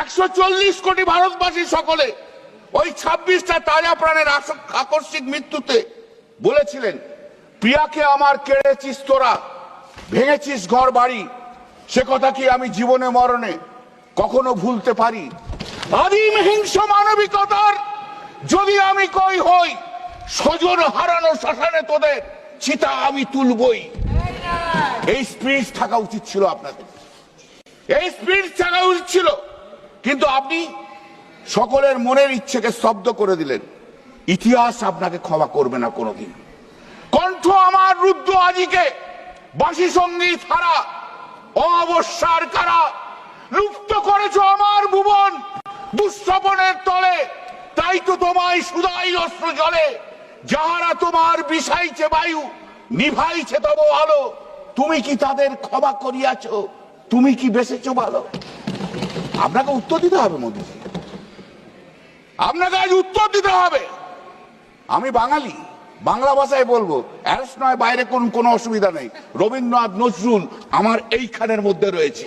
একশো চল্লিশ কোটি ভারতবাসী সকলে ওই ছাব্বিশটা তাজা প্রাণের আকস্মিক মৃত্যুতে বলেছিলেন প্রিয়াকে আমার কেড়েছিস তোরা, ভেঙেছিস ঘর বাড়ি, সে কথা কি আমি জীবনে মরণে কখনো ভুলতে পারি? আদিম হিংস মানবিকতার যদি আমি কই হই, স্বজন হারানো শ্মশানে তোদের চিতা আমি তুলবই। এই স্পিরিট থাকা উচিত ছিল আপনাদের। এই স্পিরিট থাকা উচিত ছিল। কিন্তু আপনি সকলের মনের ইচ্ছেকে স্তব্ধ করে দিলেন। ইতিহাস আপনাকে ক্ষমা করবে না কোনোদিন। কণ্ঠ আমার রুদ্র আজিকে বাসি সংগীত হারা অবস্যার কারা, লুপ্ত করেছ আমার ভুবন, দুঃস্বপনের তলে, তাই তো তোমায় সুদাই অস্ত্র জলে, যাহারা তোমার বিষাইছে বায়ু, নিভাইছে তব আলো। তুমি কি তাদের ক্ষমা করিয়াছ? তুমি কি বেসেছ ভালো আপনাকে উত্তর দিতে হবে মোদীজি আপনাকে আজ উত্তর দিতে হবে। আমি বাঙালি, বাংলা ভাষায় বলব, অ্যারেস্ট নয়, বাইরে কোন কোনো অসুবিধা নেই। রবীন্দ্রনাথ নজরুল আমার এইখানের মধ্যে রয়েছে।